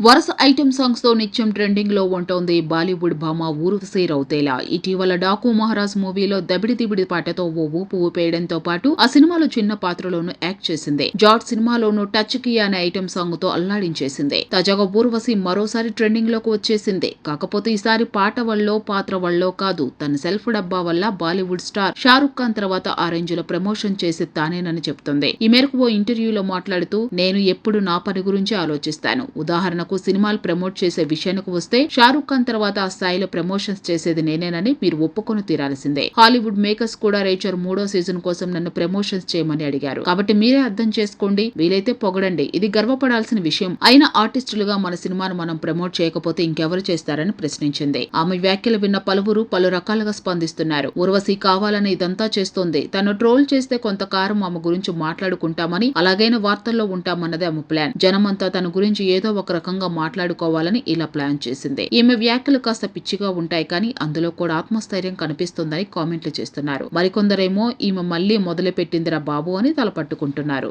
వరుస ఐటెం సాంగ్స్తో నిత్యం ట్రెండింగ్లో ఉంటోంది బాలీవుడ్ భామ ఊర్వశి రౌతేలా ఇటీవల డాకు మహారాజ్ మూవీలో దబిడి దిబిడి పాటతో ఓ ఊపు ఊపేయడంతో పాటు ఆ సినిమాలో చిన్న పాత్రలోనూ యాక్ట్ చేసింది. జాట్ సినిమాలోనూ టచ్కి అనే ఐటెం సాంగ్తో అల్లాడించేసింది. తాజాగా ఊర్వశి మరోసారి ట్రెండింగ్లోకి వచ్చేసింది. కాకపోతే ఈసారి పాట వల్లో పాత్ర వల్లో కాదు తన సెల్ఫ్ డబ్బా వల్ల బాలీవుడ్ స్టార్ షారుఖ్ ఖాన్ తర్వాత ఆ రేంజ్లో ప్రమోషన్ చేసి తానేనని చెప్తుంది. ఈ మేరకు ఓ ఇంటర్వ్యూలో మాట్లాడుతూ నేను ఎప్పుడు నా పని గురించి ఆలోచిస్తాను. ఉదాహరణకు సినిమాలు ప్రమోట్ చేసే విషయానికి వస్తే షారుఖ్ ఖాన్ తర్వాత ఆ స్థాయిలో ప్రమోషన్స్ చేసేది నేనేనని మీరు ఒప్పుకొని తీరాల్సిందే. హాలీవుడ్ మేకర్స్ కూడా రేచర్ మూడో సీజన్ కోసం నన్ను ప్రమోషన్స్ చేయమని అడిగారు. కాబట్టి మీరే అర్థం చేసుకోండి వీలైతే పొగడండి. ఇది గర్వపడాల్సిన విషయం. అయిన ఆర్టిస్టులుగా మన సినిమాను మనం ప్రమోట్ చేయకపోతే ఇంకెవరు చేస్తారని ప్రశ్నించింది. ఆమె వ్యాఖ్యలు విన్న పలువురు పలు రకాలుగా స్పందిస్తున్నారు. ఉర్వశి కావాలని ఇదంతా చేస్తోంది. తను ట్రోల్ చేస్తే కొంతకారం ఆమె గురించి మాట్లాడుకుంటామని అలాగైన వార్తల్లో ఉంటామన్నదే ఆమె ప్లాన్. జనమంతా తన గురించి ఏదో ఒక రకంగా మాట్లాడుకోవాలని ఇలా ప్లాన్ చేసింది. ఈమె వ్యాఖ్యలు కాస్త పిచ్చిగా ఉంటాయి కానీ అందులో కూడా ఆత్మస్థైర్యం కనిపిస్తుందని కామెంట్లు చేస్తున్నారు. మరికొందరేమో ఈమె మళ్ళీ మొదలు పెట్టిందిరా బాబు అని తలపట్టుకుంటున్నారు.